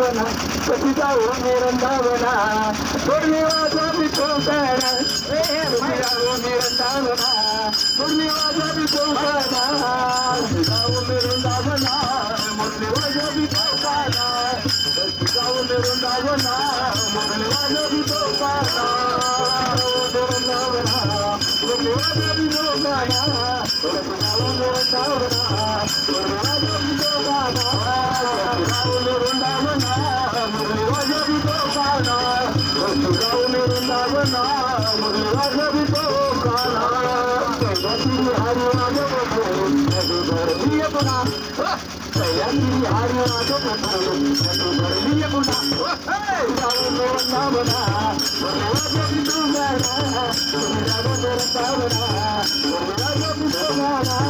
वृंदावना कशी जाऊ मी वृंदावना थोडी वाजा मी चौकाना ए कशी जाऊ मी वृंदावना थोडी वाजा मी चौकाना कशी जाऊ मी वृंदावना मुरली वाजा मी चौकाना कशी जाऊ वृंदाव नाम राघव तो काला श्री हरि राघव भरलीय गुना श्री हरि राघव भरलीय गुना वृंदाव नाम राघव तो काला राघव वृंदाव नाम राघव तो